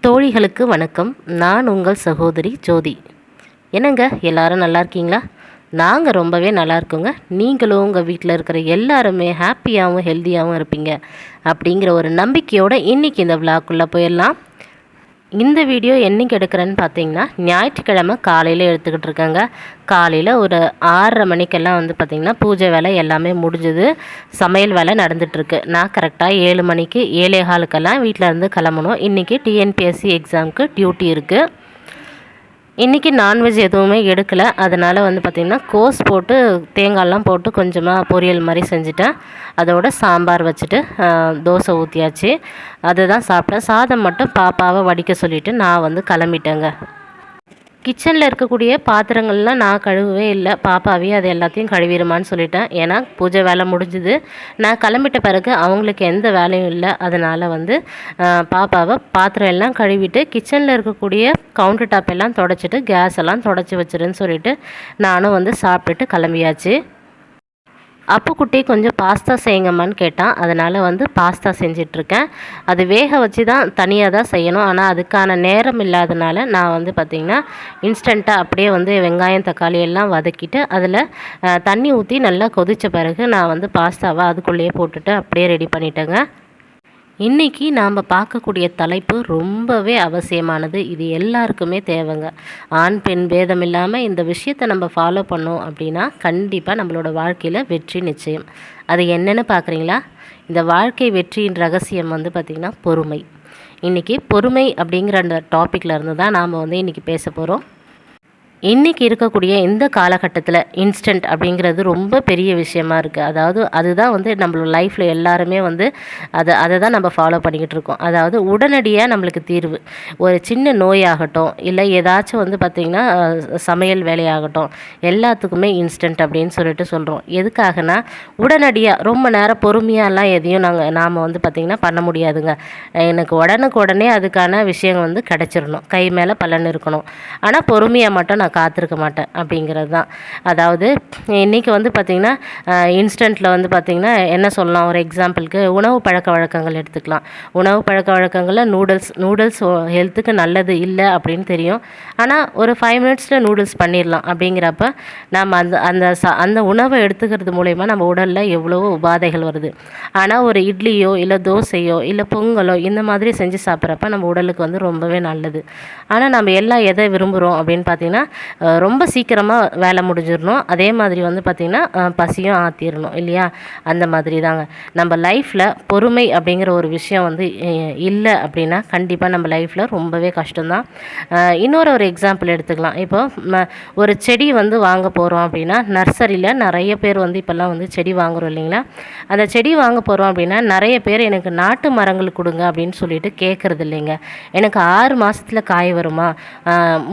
தோழிகளுக்கு வணக்கம். நான் உங்கள் சகோதரி ஜோதி. என்னங்க எல்லாரும் நல்லா இருக்கீங்களா? நாங்கள் ரொம்பவே நல்லா இருக்கோங்க. நீங்களும் உங்கள் வீட்டில் இருக்கிற எல்லாருமே ஹாப்பியாகவும் ஹெல்த்தியாகவும் இருப்பீங்க. அப்படிங்கிற ஒரு நம்பிக்கையோடு இன்றைக்கி இந்த விழாக்குள்ளே போயிடலாம். இந்த வீடியோ என்னைக்கு எடுக்கிறேன்னு பார்த்தீங்கன்னா ஞாயிற்றுக்கிழமை காலையில் எடுத்துக்கிட்டு இருக்கேங்க. காலையில் ஒரு ஆறரை மணிக்கெல்லாம் வந்து பார்த்திங்கன்னா பூஜை வேலை எல்லாமே முடிஞ்சுது. சமையல் வேலை நடந்துகிட்ருக்கு நான் கரெக்டாக ஏழு மணிக்கு ஏழே காலுக்கெல்லாம் வீட்டில் இருந்து கிளம்பணும். இன்றைக்கி டிஎன்பிஎஸ்சி எக்ஸாமுக்கு டியூட்டி இருக்குது இன்றைக்கி நான்வெஜ் எதுவுமே எடுக்கலை. அதனால் வந்து பார்த்திங்கன்னா கோஸ் போட்டு தேங்காயெல்லாம் போட்டு கொஞ்சமாக பொரியல் மாதிரி செஞ்சுட்டேன். அதோட சாம்பார் வச்சுட்டு தோசை ஊற்றியாச்சு அதை தான் சாப்பிட்டேன். சாதம் மட்டும் பாப்பாவை வடிக்க சொல்லிவிட்டு நான் வந்து கிளம்பிட்டேங்க. கிச்சனில் இருக்கக்கூடிய பாத்திரங்கள்லாம் நான் கழுவவே இல்லை. பாப்பாவே அது எல்லாத்தையும் கழுவிடுமான்னு சொல்லிட்டேன். ஏன்னா பூஜை வேலை முடிஞ்சுது. நான் கிளம்பிட்ட பிறகு அவங்களுக்கு எந்த வேலையும் இல்லை. அதனால் வந்து பாப்பாவை பாத்திரம் எல்லாம் கழுவிட்டு கிச்சனில் இருக்கக்கூடிய கவுண்டர் டாப் எல்லாம் தொடச்சிட்டு கேஸ் எல்லாம் தொடச்சி வச்சிருன்னு சொல்லிட்டு நானும் வந்து சாப்பிட்டுட்டு கிளம்பியாச்சு. அப்புக்குட்டி கொஞ்சம் பாஸ்தா செய்யுங்கம்மான்னு கேட்டான். அதனால் வந்து பாஸ்தா செஞ்சிட்ருக்கேன். அது வேக வச்சு தான் தனியாக தான் செய்யணும். ஆனால் அதுக்கான நேரம் இல்லாதனால நான் வந்து பார்த்திங்கன்னா இன்ஸ்டண்ட்டாக அப்படியே வந்து வெங்காயம் தக்காளி எல்லாம் வதக்கிட்டு அதில் தண்ணி ஊற்றி நல்லா கொதித்த பிறகு நான் வந்து பாஸ்தாவை அதுக்குள்ளேயே போட்டுட்டு அப்படியே ரெடி பண்ணிட்டேங்க. இன்றைக்கி நாம் பார்க்கக்கூடிய தலைப்பு ரொம்பவே அவசியமானது. இது எல்லாருக்குமே தேவைங்க. ஆண் பெண் பேதம் இல்லாமல் இந்த விஷயத்தை நம்ம ஃபாலோ பண்ணோம் அப்படின்னா கண்டிப்பாக நம்மளோட வாழ்க்கையில் வெற்றி நிச்சயம். அது என்னென்னு பார்க்குறீங்களா? இந்த வாழ்க்கை வெற்றியின் ரகசியம் வந்து பார்த்திங்கன்னா பொறுமை. இன்றைக்கி பொறுமை அப்படிங்கிற அந்த டாப்பிக்கில் இருந்து தான் நாம் வந்து இன்றைக்கி பேச போகிறோம் இன்றைக்கி இருக்கக்கூடிய இந்த காலகட்டத்தில் இன்ஸ்டன்ட் அப்படிங்கிறது ரொம்ப பெரிய விஷயமா இருக்குது அதாவது அதுதான் வந்து நம்மளோட லைஃப்பில் எல்லாருமே வந்து அதை அதை தான் நம்ம ஃபாலோ பண்ணிக்கிட்டு இருக்கோம். அதாவது உடனடியாக நம்மளுக்கு தீர்வு. ஒரு சின்ன நோயாகட்டும் இல்லை ஏதாச்சும் வந்து பார்த்திங்கன்னா சமையல் வேலையாகட்டும் எல்லாத்துக்குமே இன்ஸ்டன்ட் அப்படின்னு சொல்லிட்டு சொல்கிறோம் எதுக்காகனா உடனடியாக ரொம்ப நேரம் பொறுமையாலாம் எதையும் நாங்கள் நாம் வந்து பார்த்திங்கன்னா பண்ண முடியாதுங்க. எனக்கு உடனுக்கு உடனே அதுக்கான விஷயங்கள் வந்து கிடச்சிடணும். கை மேலே பலன் இருக்கணும். ஆனால் பொறுமையாக மட்டும் நான் காத்திருக்க மாட்டேன் அப்படிங்கிறது தான். அதாவது இன்றைக்கி வந்து பார்த்திங்கன்னா இன்ஸ்டண்ட்டில் வந்து பார்த்திங்கன்னா என்ன சொல்லலாம் ஒரு எக்ஸாம்பிளுக்கு உணவு பழக்க வழக்கங்கள் எடுத்துக்கலாம். உணவு பழக்க வழக்கங்களில் நூடுல்ஸ் நூடுல்ஸ் ஹெல்த்துக்கு நல்லது இல்லை அப்படின்னு தெரியும். ஆனால் ஒரு ஃபைவ் மினிட்ஸில் நூடுல்ஸ் பண்ணிடலாம் அப்படிங்கிறப்ப நம்ம அந்த அந்த ச அந்த உணவை எடுத்துக்கிறது மூலயமா நம்ம உடலில் எவ்வளவோ உபாதைகள் வருது. ஆனால் ஒரு இட்லியோ இல்லை தோசையோ இல்லை பொங்கலோ இந்த மாதிரி செஞ்சு சாப்பிட்றப்ப நம்ம உடலுக்கு வந்து ரொம்பவே நல்லது. ஆனால் நம்ம எல்லாம் எதை விரும்புகிறோம் அப்படின்னு பார்த்திங்கன்னா ரொம்ப சீக்கிரமாக வேலை முடிஞ்சிடணும். அதே மாதிரி வந்து பார்த்திங்கன்னா பசியும் ஆற்றிடணும் இல்லையா? அந்த மாதிரி தாங்க நம்ம லைஃப்பில் பொறுமை அப்படிங்கிற ஒரு விஷயம் வந்து இல்லை அப்படின்னா கண்டிப்பாக நம்ம லைஃப்பில் ரொம்பவே கஷ்டம்தான். இன்னொரு ஒரு எக்ஸாம்பிள் எடுத்துக்கலாம். இப்போ ஒரு செடி வந்து வாங்க போகிறோம் அப்படின்னா நர்சரியில் நிறைய பேர் வந்து இப்போல்லாம் வந்து செடி வாங்குகிறோம் இல்லைங்களா? அந்த செடி வாங்க போகிறோம் அப்படின்னா நிறைய பேர் எனக்கு நாட்டு மரங்கள் கொடுங்க அப்படின்னு சொல்லிட்டு கேட்குறது இல்லைங்க. எனக்கு ஆறு மாதத்தில் காய் வருமா?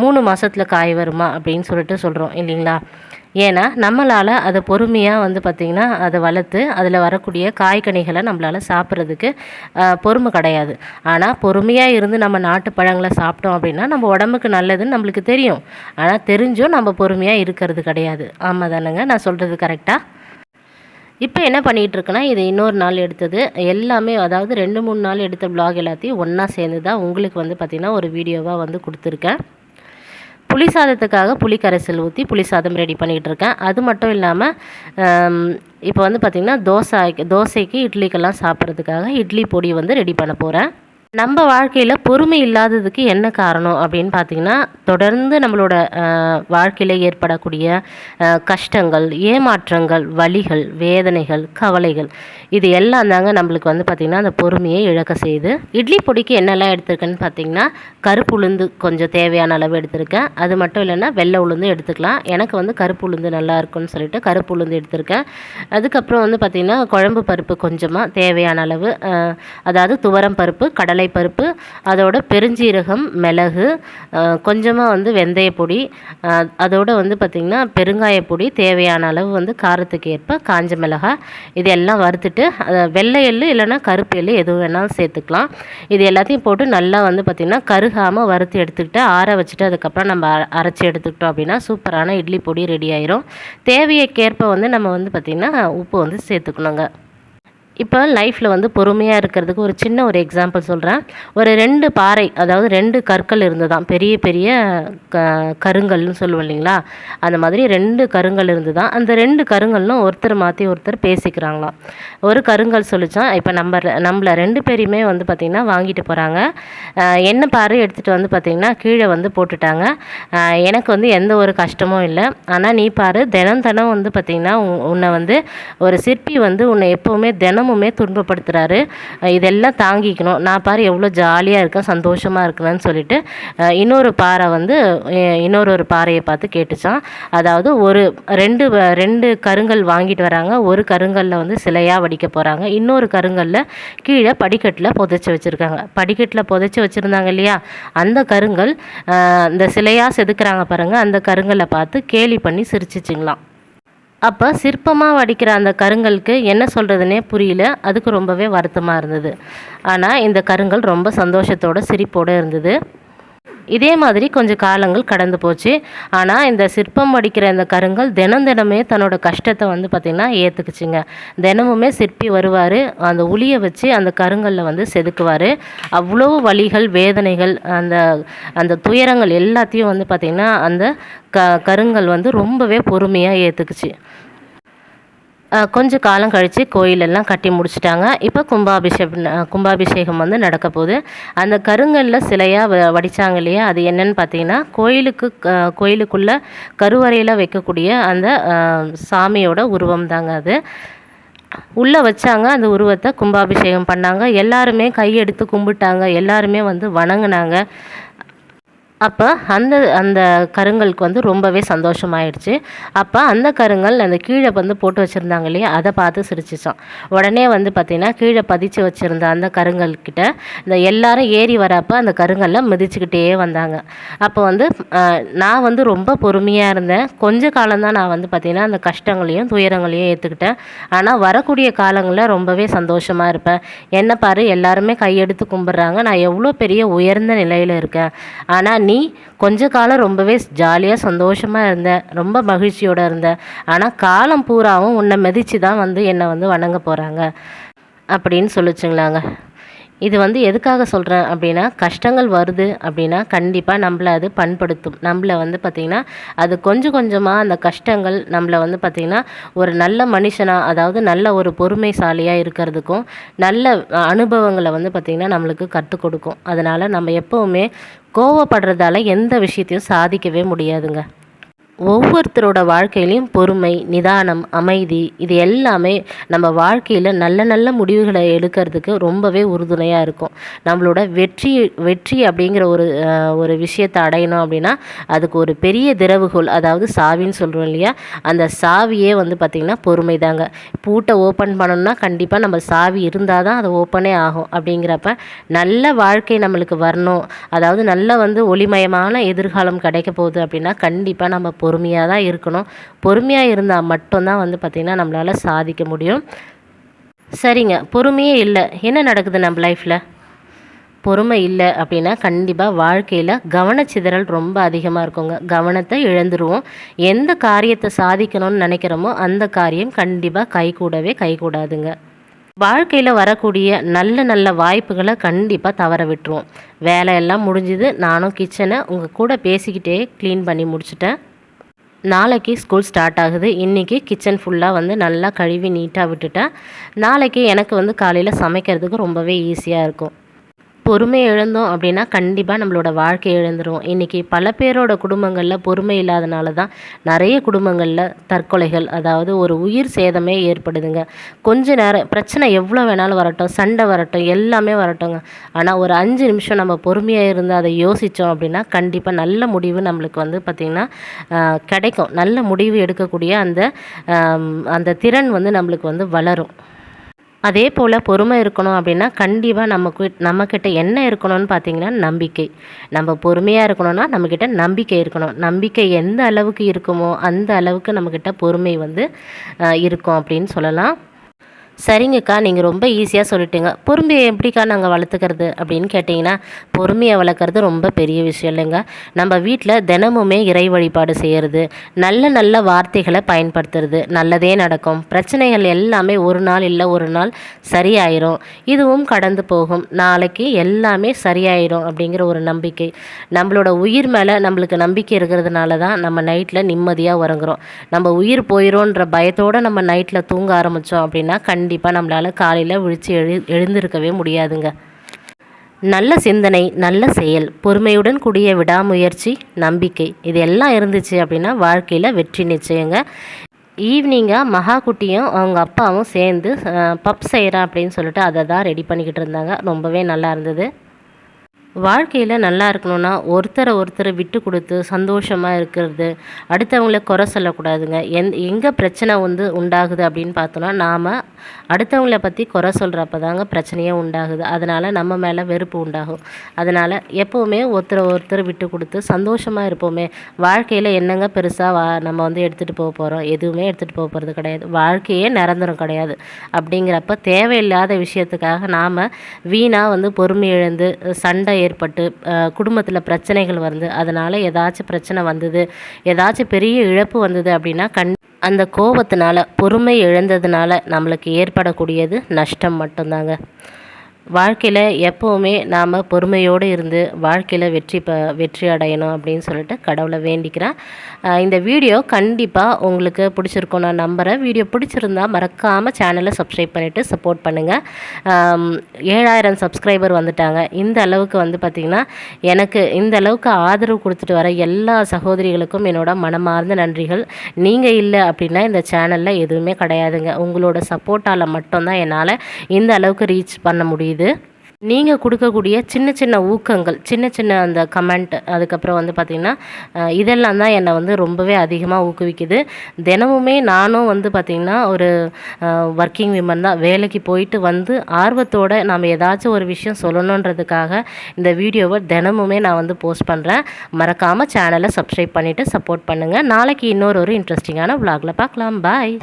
மூணு மாதத்தில் காய் வருமா? வருமா அப்படின்னு சொல்லிட்டு சொல்கிறோம் இல்லைங்களா? ஏன்னா நம்மளால் அதை பொறுமையாக வந்து பார்த்திங்கன்னா அதை வளர்த்து அதில் வரக்கூடிய காய்கனிகளை நம்மளால் சாப்பிட்றதுக்கு பொறுமை கிடையாது. ஆனால் பொறுமையாக இருந்து நம்ம நாட்டு பழங்களை சாப்பிட்டோம் அப்படின்னா நம்ம உடம்புக்கு நல்லதுன்னு நம்மளுக்கு தெரியும். ஆனால் தெரிஞ்சும் நம்ம பொறுமையாக இருக்கிறது கிடையாது. ஆமாம் தானேங்க? நான் சொல்கிறது கரெக்டாக இப்போ என்ன பண்ணிகிட்டு இருக்குன்னா இது இன்னொரு நாள் எடுத்தது. எல்லாமே அதாவது ரெண்டு மூணு நாள் எடுத்த பிளாக் எல்லாத்தையும் ஒன்றா சேர்ந்து தான் உங்களுக்கு வந்து பார்த்திங்கன்னா ஒரு வீடியோவாக வந்து கொடுத்துருக்கேன். புளி சாதத்துக்காக புளி கரைசல் ஊற்றி புளி சாதம் ரெடி பண்ணிகிட்டு இருக்கேன் அது மட்டும் இல்லாமல் இப்போ வந்து பார்த்திங்கன்னா தோசை தோசைக்கு இட்லிக்கெல்லாம் சாப்பிட்றதுக்காக இட்லி பொடி வந்து ரெடி பண்ண போகிறேன் நம்ம வாழ்க்கையில் பொறுமை இல்லாததுக்கு என்ன காரணம் அப்படின்னு பார்த்தீங்கன்னா தொடர்ந்து நம்மளோட வாழ்க்கையில் ஏற்படக்கூடிய கஷ்டங்கள் ஏமாற்றங்கள் வலிகள் வேதனைகள் கவலைகள் இது எல்லாம் தாங்க நம்மளுக்கு வந்து பார்த்திங்கன்னா அந்த பொறுமையை இழக்க செய்யுது. இட்லி பொடிக்கு என்னெல்லாம் எடுத்திருக்கேன்னு பார்த்தீங்கன்னா கருப்பு உளுந்து கொஞ்சம் தேவையான அளவு எடுத்திருக்கேன். அது மட்டும் இல்லைன்னா வெள்ளை உளுந்து எடுத்துக்கலாம். எனக்கு வந்து கருப்பு உளுந்து நல்லா இருக்குன்னு சொல்லிட்டு கருப்பு உளுந்து எடுத்திருக்கேன். அதுக்கப்புறம் வந்து பார்த்திங்கன்னா குழம்பு பருப்பு கொஞ்சமாக தேவையான அளவு அதாவது துவரம் பருப்பு கடலை கடலைப்பருப்பு அதோட பெருஞ்சீரகம் மிளகு கொஞ்சமாக வந்து வெந்தயப்பொடி அதோட வந்து பார்த்திங்கன்னா பெருங்காயப்பொடி தேவையான அளவு வந்து காரத்துக்கு ஏற்ப காஞ்ச மிளகாய் இது எல்லாம் வறுத்துட்டு அதை வெள்ளை எள்ளு இல்லைன்னா கருப்பு எள்ளு எது வேணாலும் சேர்த்துக்கலாம். இது எல்லாத்தையும் போட்டு நல்லா வந்து பார்த்திங்கன்னா கருகாமல் வறுத்து எடுத்துக்கிட்டு ஆற வச்சுட்டு அதுக்கப்புறம் நம்ம அரைச்சி எடுத்துக்கிட்டோம் அப்படின்னா சூப்பரான இட்லி பொடி ரெடி ஆயிரும். தேவையக்கேற்ப வந்து நம்ம வந்து பார்த்திங்கன்னா உப்பு வந்து சேர்த்துக்கணுங்க. இப்போ லைஃப்பில் வந்து பொறுமையாக இருக்கிறதுக்கு ஒரு சின்ன ஒரு எக்ஸாம்பிள் சொல்கிறேன் ஒரு ரெண்டு பாறை அதாவது ரெண்டு கற்கள் இருந்துதான். பெரிய பெரிய க கருங்கல்னு சொல்லுவோம் இல்லைங்களா? அந்த மாதிரி ரெண்டு கருங்கல் இருந்துதான். அந்த ரெண்டு கருங்கல்லும் ஒருத்தர் மாற்றி ஒருத்தர் பேசிக்கிறாங்களாம். ஒரு கருங்கல் சொல்லிச்சான் இப்போ நம்ம நம்மளை நம்மள ரெண்டு பேரையுமே வந்து பார்த்திங்கன்னா வாங்கிட்டு போகிறாங்க என்ன பாறை எடுத்துகிட்டு வந்து பார்த்திங்கன்னா கீழே வந்து போட்டுட்டாங்க. எனக்கு வந்து எந்த ஒரு கஷ்டமும் இல்லை. ஆனால் நீ பாரு தினம் தினம் வந்து பார்த்திங்கன்னா உன்னை வந்து ஒரு சிற்பி வந்து உன்னை எப்போவுமே தினம் தினமுமே துன்பப்படுத்துகிறாரு இதெல்லாம் தாங்கிக்கணும். நான் பாரு எவ்வளோ ஜாலியாக இருக்கேன் சந்தோஷமாக இருக்கிறேன்னு சொல்லிட்டு இன்னொரு பாறை வந்து இன்னொரு ஒரு பாறையை பார்த்து கேட்டுச்சான். அதாவது ஒரு ரெண்டு ரெண்டு கருங்கல் வாங்கிட்டு வராங்க. ஒரு கருங்கல்ல வந்து சிலையாக வடிக்க போகிறாங்க இன்னொரு கருங்கல்ல கீழே படிக்கட்டில் புதைச்சி வச்சுருக்காங்க. படிக்கட்டில் புதைச்சி வச்சுருந்தாங்க இல்லையா? அந்த கருங்கல் இந்த சிலையாக செதுக்கிறாங்க பாருங்கள் அந்த கருங்கல்லை பார்த்து கேலி பண்ணி சிரிச்சிச்சிங்களாம். அப்போ சிற்பமாக வடிக்கிற அந்த கருங்கலுக்கு என்ன சொல்கிறதுனே புரியல. அதுக்கு ரொம்பவே வருத்தமாக இருந்தது. ஆனால் இந்த கருங்கல் ரொம்ப சந்தோஷத்தோட சிரிப்போடு இருந்தது. இதே மாதிரி கொஞ்சம் காலங்கள் கடந்து போச்சு. ஆனால் இந்த சிற்பம் வடிக்கிற இந்த கருங்கல் தினம் தினமே தன்னோட கஷ்டத்தை வந்து பார்த்திங்கன்னா ஏற்றுக்குச்சுங்க தினமுமே சிற்பி வருவார். அந்த உளியை வச்சு அந்த கருங்கல்ல வந்து செதுக்குவார். அவ்வளோ வலிகள் வேதனைகள் அந்த அந்த துயரங்கள் எல்லாத்தையும் வந்து பார்த்திங்கன்னா அந்த க கருங்கல் வந்து ரொம்பவே பொறுமையாக ஏற்றுக்குச்சு கொஞ்சம் காலம் கழித்து கோயிலெல்லாம் கட்டி முடிச்சிட்டாங்க. இப்போ கும்பாபிஷேகம் கும்பாபிஷேகம் வந்து நடக்க போகுது. அந்த கருங்கல்ல சிலையாக வ வடித்தாங்க இல்லையா? அது என்னன்னு பார்த்தீங்கன்னா கோயிலுக்கு கோயிலுக்குள்ளே கோயிலுக்குள்ள கருவறையில் வைக்கக்கூடிய அந்த சாமியோட உருவம் தாங்க அது. உள்ளே வச்சாங்க அந்த உருவத்தை கும்பாபிஷேகம் பண்ணாங்க. எல்லாருமே கையெடுத்து கும்பிட்டாங்க. எல்லாருமே வந்து வணங்கினாங்க. அப்போ அந்த அந்த கருங்கலுக்கு வந்து ரொம்பவே சந்தோஷமாயிடுச்சு. அப்போ அந்த கருங்கல் அந்த கீழே வந்து போட்டு வச்சுருந்தாங்க இல்லையா? அதை பார்த்து சிரிச்சிச்சான். உடனே வந்து பார்த்திங்கன்னா கீழே பதிச்சு வச்சுருந்த அந்த கருங்கல்கிட்ட இந்த எல்லாரும் ஏறி வரப்போ அந்த கருங்கல்ல மிதிச்சுக்கிட்டே வந்தாங்க. அப்போ வந்து நான் வந்து ரொம்ப பொறுமையாக இருந்தேன். கொஞ்ச காலம்தான் நான் வந்து பார்த்திங்கன்னா அந்த கஷ்டங்களையும் துயரங்களையும் ஏற்றுக்கிட்டேன் ஆனால் வரக்கூடிய காலங்களில் ரொம்பவே சந்தோஷமாக இருப்பேன். என்ன பாரு எல்லாருமே கையெடுத்து கும்பிட்றாங்க. நான் எவ்வளோ பெரிய உயர்ந்த நிலையில் இருக்கேன். ஆனால் நீ கொஞ்ச காலம் ரொம்பவே ஜாலியாக சந்தோஷமாக இருந்த ரொம்ப மகிழ்ச்சியோடு இருந்த. ஆனால் காலம் பூராவும் உன்னை மிதிச்சு தான் வந்து என்னை வந்து வணங்க போகிறாங்க அப்படின்னு சொல்லிச்சுங்களாங்க. இது வந்து எதுக்காக சொல்கிறேன் அப்படின்னா கஷ்டங்கள் வருது அப்படின்னா கண்டிப்பாக நம்மளை அது பண்படுத்தும். நம்மளை வந்து பார்த்திங்கன்னா அது கொஞ்சம் கொஞ்சமாக அந்த கஷ்டங்கள் நம்மளை வந்து பார்த்திங்கன்னா ஒரு நல்ல மனுஷனாக அதாவது நல்ல ஒரு பொறுமைசாலியாக இருக்கிறதுக்கும் நல்ல அனுபவங்களை வந்து பார்த்திங்கன்னா நம்மளுக்கு கற்றுக் கொடுக்கும். அதனால் நம்ம எப்போவுமே கோவப்படுறதால எந்த விஷயத்தையும் சாதிக்கவே முடியாதுங்க. ஒவ்வொருத்தரோட வாழ்க்கையிலையும் பொறுமை நிதானம் அமைதி இது எல்லாமே நம்ம வாழ்க்கையில் நல்ல நல்ல முடிவுகளை எடுக்கிறதுக்கு ரொம்பவே உறுதுணையாக இருக்கும். நம்மளோட வெற்றி வெற்றி அப்படிங்கிற ஒரு ஒரு விஷயத்தை அடையணும் அப்படின்னா அதுக்கு ஒரு பெரிய திறவுகோல் அதாவது சாவின்னு சொல்கிறோம் இல்லையா? அந்த சாவியே வந்து பார்த்திங்கன்னா பொறுமை தாங்க பூட்டை ஓப்பன் பண்ணணும்னா கண்டிப்பாக நம்ம சாவி இருந்தால் தான் அது ஓப்பனே ஆகும் அப்படிங்கிறப்ப நல்ல வாழ்க்கை நம்மளுக்கு வரணும். அதாவது நல்ல வந்து ஒளிமயமான எதிர்காலம் கிடைக்க போகுது அப்படின்னா கண்டிப்பாக நம்ம பொறுமையாக தான் இருக்கணும். பொறுமையாக இருந்தால் மட்டும்தான் வந்து பார்த்திங்கன்னா நம்மளால் சாதிக்க முடியும். சரிங்க. பொறுமையே இல்லை. என்ன நடக்குது நம்ம லைஃப்பில் பொறுமை இல்லை அப்படின்னா கண்டிப்பாக வாழ்க்கையில் கவனச்சிதறல் ரொம்ப அதிகமாக இருக்குங்க. கவனத்தை இழந்துருவோம். எந்த காரியத்தை சாதிக்கணும்னு நினைக்கிறோமோ அந்த காரியம் கண்டிப்பாக கைகூடவே கைகூடாதுங்க. வாழ்க்கையில் வரக்கூடிய நல்ல நல்ல வாய்ப்புகளை கண்டிப்பாக தவற விட்டுருவோம். வேலையெல்லாம் முடிஞ்சுது. நானும் கிச்சனை உங்கள் கூட பேசிக்கிட்டே க்ளீன் பண்ணி முடிச்சிட்டேன். நாளைக்கு ஸ்கூல் ஸ்டார்ட் ஆகுது. இன்றைக்கி கிச்சன் ஃபுல்லாக வந்து நல்லா கழுவி நீட்டாக விட்டுட்டேன். நாளைக்கு எனக்கு வந்து காலையில் சமைக்கிறதுக்கு ரொம்பவே ஈஸியாக இருக்கும். பொறுமை இழந்தோம் அப்படின்னா கண்டிப்பாக நம்மளோட வாழ்க்கை இழந்துடும் இன்றைக்கி பல பேரோட குடும்பங்களில் பொறுமை இல்லாதனால தான் நிறைய குடும்பங்களில் தற்கொலைகள் அதாவது ஒரு உயிர் சேதமே ஏற்படுதுங்க. கொஞ்ச நேரம் பிரச்சனை எவ்வளோ வேணாலும் வரட்டும் சண்டை வரட்டும் எல்லாமே வரட்டுங்க. ஆனால் ஒரு அஞ்சு நிமிஷம் நம்ம பொறுமையாக இருந்து அதை யோசித்தோம் அப்படின்னா கண்டிப்பாக நல்ல முடிவு நம்மளுக்கு வந்து பார்த்திங்கன்னா கிடைக்கும். நல்ல முடிவு எடுக்கக்கூடிய அந்த அந்த திறன் வந்து நம்மளுக்கு வந்து வளரும். அதே போல் பொறுமை இருக்கணும் அப்படின்னா கண்டிப்பாக நமக்கு நம்மக்கிட்ட என்ன இருக்கணும்னு பார்த்தீங்கன்னா நம்பிக்கை. நம்ம பொறுமையாக இருக்கணும்னா நம்மக்கிட்ட நம்பிக்கை இருக்கணும். நம்பிக்கை எந்த அளவுக்கு இருக்குமோ அந்த அளவுக்கு நம்மக்கிட்ட பொறுமை வந்து இருக்கும் அப்படின்னு சொல்லலாம். சரிங்கக்கா நீங்கள் ரொம்ப ஈஸியாக சொல்லிட்டீங்க. பொறுமையை எப்படிக்கா நாங்கள் வளர்த்துக்கிறது அப்படின்னு கேட்டிங்கன்னா பொறுமையை வளர்க்குறது ரொம்ப பெரிய விஷயம் இல்லைங்க. நம்ம வீட்டில் தினமுமே இறை வழிபாடு செய்கிறது நல்ல நல்ல வார்த்தைகளை பயன்படுத்துறது நல்லதே நடக்கும். பிரச்சனைகள் எல்லாமே ஒரு நாள் இல்லை ஒரு நாள் சரியாயிரும். இதுவும் கடந்து போகும். நாளைக்கு எல்லாமே சரியாயிரும் அப்படிங்கிற ஒரு நம்பிக்கை. நம்மளோட உயிர் மேலே நம்மளுக்கு நம்பிக்கை இருக்கிறதுனால தான் நம்ம நைட்டில் நிம்மதியாக உறங்குறோம். நம்ம உயிர் போயிடும்ன்ற பயத்தோடு நம்ம நைட்டில் தூங்க ஆரம்பித்தோம் அப்படின்னா கண்டிப்பாக நம்மளால் காலையில் விழித்து எழு எழுந்திருக்கவே முடியாதுங்க. நல்ல சிந்தனை நல்ல செயல் பொறுமையுடன் கூடிய விடாமுயற்சி நம்பிக்கை இது எல்லாம் இருந்துச்சு அப்படின்னா வாழ்க்கையில் வெற்றி நிச்சயங்க. ஈவினிங்காக மகா குட்டியும் அவங்க அப்பாவும் சேர்ந்து பப் செய்கிறேன் அப்படின்னு சொல்லிட்டு அதை தான் ரெடி பண்ணிக்கிட்டு இருந்தாங்க. ரொம்பவே நல்லா இருந்தது. வாழ்க்கையில் நல்லா இருக்கணும்னா ஒருத்தரை ஒருத்தரை விட்டு கொடுத்து சந்தோஷமாக இருக்கிறது அடுத்தவங்கள குறை சொல்லக்கூடாதுங்க. எந் எங்கே பிரச்சனை வந்து உண்டாகுது அப்படின்னு பார்த்தோன்னா நாம் அடுத்தவங்கள பற்றி குறை சொல்கிறப்ப தாங்க பிரச்சனையே உண்டாகுது. அதனால் நம்ம மேலே வெறுப்பு உண்டாகும். அதனால் எப்போவுமே ஒருத்தரை ஒருத்தர் விட்டு கொடுத்து சந்தோஷமாக இருப்போமே. வாழ்க்கையில் என்னங்க பெருசாக வா நம்ம வந்து எடுத்துகிட்டு போக போகிறோம் எதுவுமே எடுத்துகிட்டு போக போகிறது கிடையாது. வாழ்க்கையே நிரந்தரம் கிடையாது. அப்படிங்கிறப்ப தேவையில்லாத விஷயத்துக்காக நாம் வீணாக வந்து பொறுமை இழந்து சண்டை ஏற்பட்டு குடும்பத்தில் பிரச்சனைகள் வருது அதனால் ஏதாச்சும் பிரச்சனை வந்தது ஏதாச்சும் பெரிய இழப்பு வந்தது அப்படின்னா கண் அந்த கோபத்தினால பொறுமை இழந்ததுனால நம்மளுக்கு ஏற்படக்கூடியது நஷ்டம் மட்டும்தாங்க. வாழ்க்கையில் எப்போவுமே நாம் பொறுமையோடு இருந்து வாழ்க்கையில் வெற்றி ப வெற்றி அடையணும் அப்படின்னு சொல்லிட்டு கடவுளை வேண்டிக்கிறேன். இந்த வீடியோ கண்டிப்பாக உங்களுக்கு பிடிச்சிருக்கும். நான் நம்புகிறேன் வீடியோ பிடிச்சிருந்தா மறக்காமல் சேனலை சப்ஸ்கிரைப் பண்ணிவிட்டு சப்போர்ட் பண்ணுங்கள் ஏழாயிரம் சப்ஸ்கிரைபர் வந்துட்டாங்க. இந்த அளவுக்கு வந்து பார்த்திங்கன்னா எனக்கு இந்த அளவுக்கு ஆதரவு கொடுத்துட்டு வர எல்லா சகோதரிகளுக்கும் என்னோட மனமார்ந்த நன்றிகள். நீங்கள் இல்லை அப்படின்னா இந்த சேனலில் எதுவுமே கிடையாதுங்க. உங்களோட சப்போர்ட்டால் மட்டும்தான் என்னால் இந்த அளவுக்கு ரீச் பண்ண முடியுது. நீங்கள் கொடுக்கக்கூடிய சின்ன சின்ன ஊக்கங்கள் சின்ன சின்ன அந்த கமெண்ட் அதுக்கப்புறம் வந்து பார்த்திங்கன்னா இதெல்லாம் தான் என்னை வந்து ரொம்பவே அதிகமாக ஊக்குவிக்குது. தினமுமே நானும் வந்து பார்த்திங்கன்னா ஒரு ஒர்க்கிங் விமன் தான். வேலைக்கு போயிட்டு வந்து ஆர்வத்தோடு நாம் ஏதாச்சும் ஒரு விஷயம் சொல்லணுன்றதுக்காக இந்த வீடியோவை தினமுமே நான் வந்து போஸ்ட் பண்ணுறேன் மறக்காமல் சேனலை சப்ஸ்கிரைப் பண்ணிவிட்டு சப்போர்ட் பண்ணுங்கள் நாளைக்கு இன்னொரு ஒரு இன்ட்ரெஸ்டிங்கான vlogல பார்க்கலாம். பாய்